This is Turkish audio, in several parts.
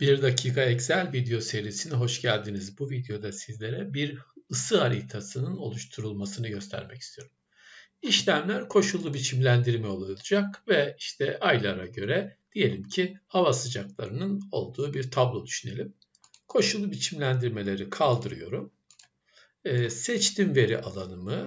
1 dakika Excel video serisine hoş geldiniz. Bu videoda sizlere bir ısı haritasının oluşturulmasını göstermek istiyorum. İşlemler koşullu biçimlendirme olacak ve işte aylara göre diyelim ki hava sıcaklarının olduğu bir tablo düşünelim. Koşullu biçimlendirmeleri kaldırıyorum. Ee, seçtim veri alanımı.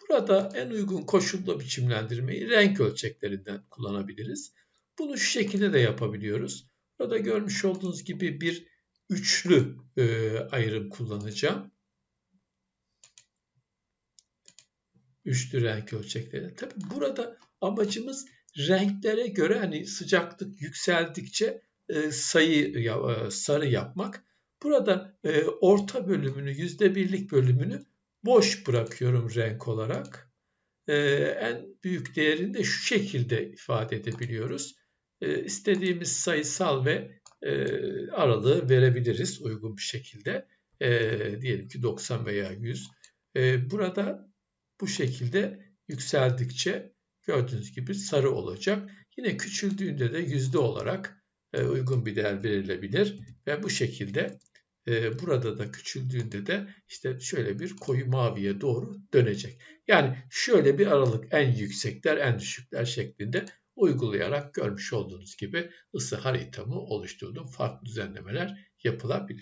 Burada en uygun koşullu biçimlendirmeyi renk ölçeklerinden kullanabiliriz. Bunu şu şekilde de yapabiliyoruz. Burada görmüş olduğunuz gibi bir üçlü e, ayrım kullanacağım. Üçlü renk ölçekleri. Tabi burada amacımız renklere göre hani sıcaklık yükseldikçe e, sayı e, sarı yapmak. Burada e, orta bölümünü, yüzde birlik bölümünü boş bırakıyorum renk olarak. E, en büyük değerini de şu şekilde ifade edebiliyoruz e, istediğimiz sayısal ve e, aralığı verebiliriz uygun bir şekilde. E, diyelim ki 90 veya 100. E, burada bu şekilde yükseldikçe gördüğünüz gibi sarı olacak. Yine küçüldüğünde de yüzde olarak e, uygun bir değer verilebilir ve bu şekilde e, burada da küçüldüğünde de işte şöyle bir koyu maviye doğru dönecek. Yani şöyle bir aralık en yüksekler en düşükler şeklinde uygulayarak görmüş olduğunuz gibi ısı haritamı oluşturdum. Farklı düzenlemeler yapılabilir.